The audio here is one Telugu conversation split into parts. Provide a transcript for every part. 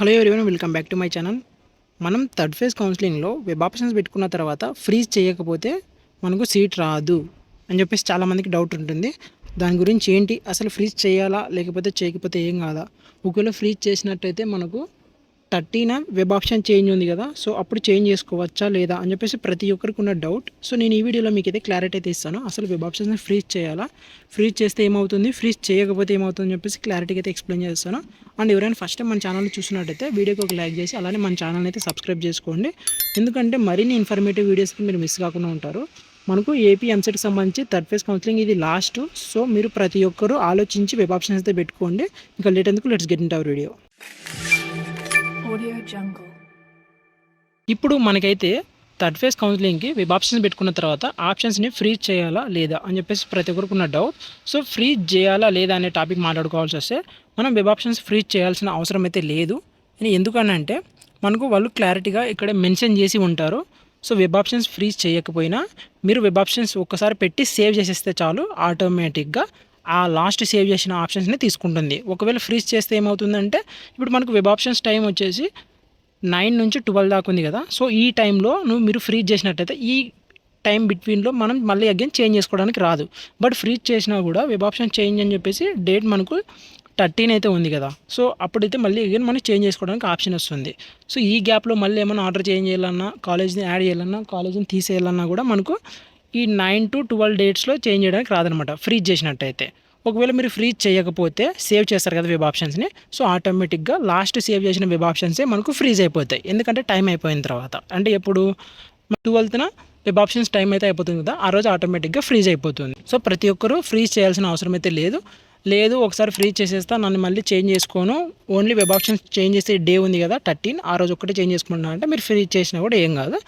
Hello everyone welcome back to my channel. మనం థర్డ్ ఫేజ్ కౌన్సిలింగ్లో వెబ్ ఆప్షన్స్ పెట్టుకున్న తర్వాత ఫ్రీజ్ చేయకపోతే మనకు సీట్ రాదు అని చెప్పేసి చాలామందికి డౌట్ ఉంటుంది. దాని గురించి ఏంటి? అసలు ఫ్రీజ్ చేయాలా? లేకపోతే చేయకపోతే ఏం కాదా? ఒకవేళ ఫ్రీజ్ చేసినట్టయితే మనకు థర్టీన? వెబ్ ఆప్షన్ చేంజ్ ఉంది కదా సో అప్పుడు చేంజ్ చేసుకోవచ్చా లేదా అని చెప్పేసి ప్రతి ఒక్కరికి ఉన్న డౌట్. సో నేను ఈ వీడియోలో మీకు అయితే క్లారిటీ అయితే ఇస్తాను. అసలు వెబ్ ఆప్షన్స్ని ఫ్రీజ్ చేయాలా? ఫ్రీజ్ చేస్తే ఏమవుతుంది? ఫ్రీజ్ చేయకపోతే ఏమవుతుంది చెప్పేసి క్లారిటీ అయితే ఎక్స్ప్లెయిన్ చేస్తాను. అండ్ ఎవరైనా ఫస్ట్ టైం మన ఛానల్ చూసినట్టయితే వీడియోకి ఒక లైక్ చేసి అలానే మన ఛానల్ అయితే సబ్స్క్రైబ్ చేసుకోండి. ఎందుకంటే మరిన్ని ఇన్ఫర్మేటివ్ వీడియోస్కి మీరు మిస్ కాకుండా ఉంటారు. మనకు ఏపీ ఎంసెట్కి సంబంధించి థర్డ్ ఫేజ్ కౌన్సిలింగ్ ఇది లాస్ట్. సో మీరు ప్రతి ఒక్కరూ ఆలోచించి వెబ్ ఆప్షన్స్ అయితే పెట్టుకోండి. ఇంకా లేట్ ఎందుకు? Let's get in our video. ఇప్పుడు మనకైతే థర్డ్ ఫేజ్ కౌన్సిలింగ్కి వెబ్ ఆప్షన్స్ పెట్టుకున్న తర్వాత ఆప్షన్స్ని ఫ్రీజ్ చేయాలా లేదా అని చెప్పేసి ప్రతి ఒక్కరికి ఉన్న డౌట్ సో ఫ్రీజ్ చేయాలా లేదా అనే టాపిక్ మాట్లాడుకోవాల్సి వస్తే మనం వెబ్ ఆప్షన్స్ ఫ్రీజ్ చేయాల్సిన అవసరం అయితే లేదు. ఎందుకనంటే మనకు వాళ్ళు క్లారిటీగా ఇక్కడ మెన్షన్ చేసి ఉంటారు. సో వెబ్ ఆప్షన్స్ ఫ్రీజ్ చేయకపోయినా మీరు వెబ్ ఆప్షన్స్ ఒక్కసారి పెట్టి సేవ్ చేసేస్తే చాలు ఆటోమేటిక్గా ఆ లాస్ట్ సేవ్ చేసిన ఆప్షన్స్ని తీసుకుంటుంది. ఒకవేళ ఫ్రీజ్ చేస్తే ఏమవుతుందంటే ఇప్పుడు మనకు వెబ్ ఆప్షన్స్ టైం వచ్చేసి నైన్ నుంచి ట్వెల్వ్ దాకా ఉంది కదా. సో ఈ టైంలో నువ్వు మీరు ఫ్రీజ్ చేసినట్టయితే ఈ టైం బిట్వీన్లో మనం మళ్ళీ అగైన్ చేంజ్ చేసుకోవడానికి రాదు. బట్ ఫ్రీజ్ చేసినా కూడా వెబ్ ఆప్షన్ చేంజ్ అని చెప్పేసి డేట్ మనకు థర్టీన్ అయితే ఉంది కదా. సో అప్పుడైతే మళ్ళీ అగైన్ మనం చేంజ్ చేసుకోవడానికి ఆప్షన్ వస్తుంది. సో ఈ గ్యాప్లో మళ్ళీ ఏమైనా ఆర్డర్ చేంజ్ చేయాలన్నా కాలేజ్ని యాడ్ చేయాలన్నా కాలేజ్ని తీసేయాలన్నా కూడా మనకు ఈ నైన్ టు ట్వెల్వ్ డేట్స్లో చేంజ్ చేయడానికి రాదనమాట. ఫ్రీజ్ చేసినట్టయితే. ఒకవేళ మీరు ఫ్రీజ్ చేయకపోతే సేవ్ చేస్తారు కదా వెబ్ ఆప్షన్స్ని. సో ఆటోమేటిక్గా లాస్ట్ సేవ్ చేసిన వెబ్ ఆప్షన్సే మనకు ఫ్రీజ్ అయిపోతాయి. ఎందుకంటే టైం అయిపోయిన తర్వాత. అంటే ఎప్పుడు? ట్వెల్త్న వెబ్ ఆప్షన్స్ టైం అయితే అయిపోతుంది కదా. ఆ రోజు ఆటోమేటిక్గా ఫ్రీజ్ అయిపోతుంది. సో ప్రతి ఒక్కరూ ఫ్రీజ్ చేయాల్సిన అవసరం అయితే లేదు. లేదు ఒకసారి ఫ్రీజ్ చేసేస్తా నన్ను మళ్ళీ చేంజ్ చేసుకోను. ఓన్లీ వెబ్ ఆప్షన్స్ చేంజ్ చేసే డే ఉంది కదా థర్టీన్. ఆ రోజు ఒక్కటే చేంజ్ చేసుకుంటున్నా అంటే మీరు ఫ్రీజ్ చేసినా కూడా ఏం కాదు.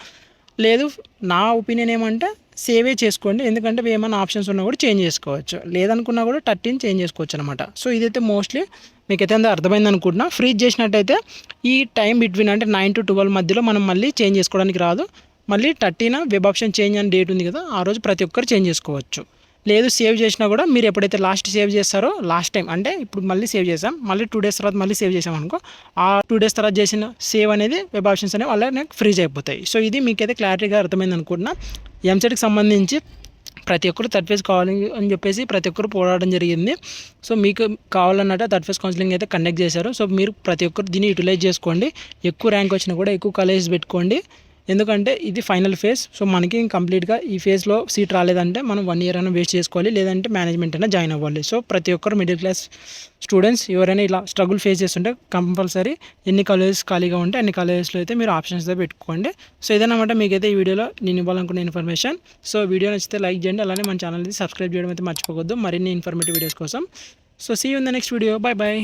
లేదు నా ఒపీనియన్ ఏమంటే సేవే చేసుకోండి. ఎందుకంటే ఏమైనా ఆప్షన్స్ ఉన్నా కూడా చేంజ్ చేసుకోవచ్చు. లేదనుకున్నా కూడా టర్టీన్ చేంజ్ చేసుకోవచ్చు అనమాట సో ఇదైతే మోస్ట్లీ మీకైతే అంత అర్థమైంది అనుకుంటున్నా. ఫ్రీజ్ చేసినట్టయితే ఈ టైం బిట్వీన్ అంటే నైన్ టు ట్వెల్వ్ మధ్యలో మనం మళ్ళీ చేంజ్ చేసుకోవడానికి రాదు. మళ్ళీ థర్టీన వెబ్ ఆప్షన్ చేంజ్ అని డేట్ ఉంది కదా ఆ రోజు ప్రతి ఒక్కరు చేంజ్ చేసుకోవచ్చు. లేదు సేవ్ చేసినా కూడా మీరు ఎప్పుడైతే లాస్ట్ సేవ్ చేస్తారో లాస్ట్ టైం అంటే ఇప్పుడు మళ్ళీ సేవ్ చేసాం మళ్ళీ టూ డేస్ తర్వాత మళ్ళీ సేవ్ చేసాం అనుకో ఆ టూ డేస్ తర్వాత చేసిన సేవ్ అనేది వెబ్ ఆప్షన్స్ అనేవి వాళ్ళ నాకు ఫ్రీజ్ అయిపోతాయి సో ఇది మీకైతే క్లారిటీగా అర్థమైంది అనుకుంటున్నా. ఎంసెట్కి సంబంధించి ప్రతి ఒక్కరు థర్డ్ ఫేజ్ కావాలి అని చెప్పేసి ప్రతి ఒక్కరు పోరాడడం జరిగింది. సో మీకు కావాలన్నట్టు థర్డ్ ఫేజ్ కౌన్సిలింగ్ అయితే కండక్ట్ చేశారు. సో మీరు ప్రతి ఒక్కరు దీన్ని యూటిలైజ్ చేసుకోండి. ఎక్కువ ర్యాంక్ వచ్చినా కూడా ఎక్కువ కాలేజెస్ పెట్టుకోండి. ఎందుకంటే ఇది ఫైనల్ ఫేజ్ సో మనకి కంప్లీట్గా ఈ ఫేజ్లో సీట్ రాలేదంటే మనం వన్ ఇయర్ అయినా వేస్ట్ చేసుకోవాలి లేదంటే మేనేజ్మెంట్ అయినా జాయిన్ అవ్వాలి. సో ప్రతి ఒక్కరు మిడిల్ క్లాస్ స్టూడెంట్స్ ఎవరైనా ఇలా స్ట్రగుల్ ఫేస్ చేస్తుంటే కంపల్సరీ ఎన్ని కాలేజెస్ ఖాళీగా ఉంటే అన్ని కాలేజెస్లో అయితే మీరు ఆప్షన్స్తో పెట్టుకోండి. సో ఇదన్నమాట మీకైతే ఈ వీడియోలో నేను ఇవ్వాలనుకున్న ఇన్ఫర్మేషన్ సో వీడియో నచ్చితే లైక్ చేయండి అలానే మన ఛానల్ని సబ్స్క్రైబ్ చేయడం అయితే మర్చిపోవద్దు. మరిన్ని ఇన్ఫర్మేటివ్ వీడియోస్ కోసం. So see in the next video bye bye